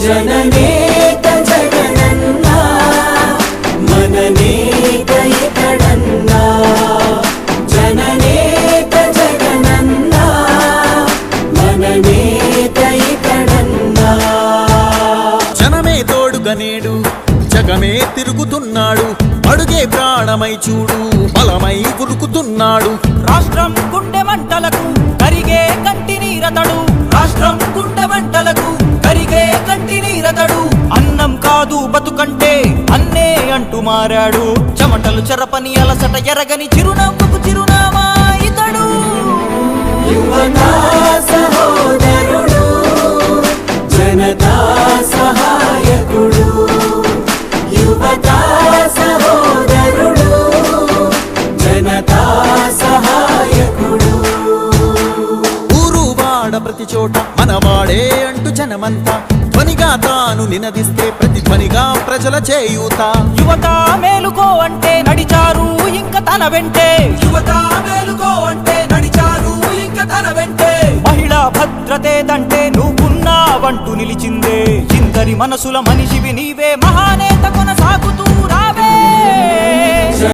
జననేత జగనన్నా మననేత ఇతడన్నా జననేత జగనన్నా మననేత ఇతడన్నా జనమే తోడుగా నేడు జగమే తిరుగుతున్నాడు అడుగే ప్రాణమై చూడు బలమై ఉరుకుతున్నాడు రాష్ట్రం గుండె మంటలకు నీరతడు అన్నం కాదు బతుకంటే అన్నే అంటూ మారాడు. చెమటలు చెరపని అలసట ఎరగని చిరునవ్వుకు చిరునామా ఇతడు. యువతా సహోదరుడు జనతా సహాయకుడు యువతా సహోదరుడు జనతా సహాయకుడు ఊరు వాడ ప్రతి చోట మనవాడే అంటూ జనమంతా ధ్వనిగా తాను నినదిస్తే ప్రతి ధ్వనిగా ప్రజల చేయూత. యువత మేలుకో అంటే నడిచారు ఇంక తన వెంటే. యువత మేలుకో అంటే నడిచారు ఇంక తన వెంటే. మహిళా భద్రతేదంటే నువ్వున్నావంటూ నిలిచిందే. ఇందరి మనసుల మనిషివి నీవే మహానేత కొనసాగుతూ రావే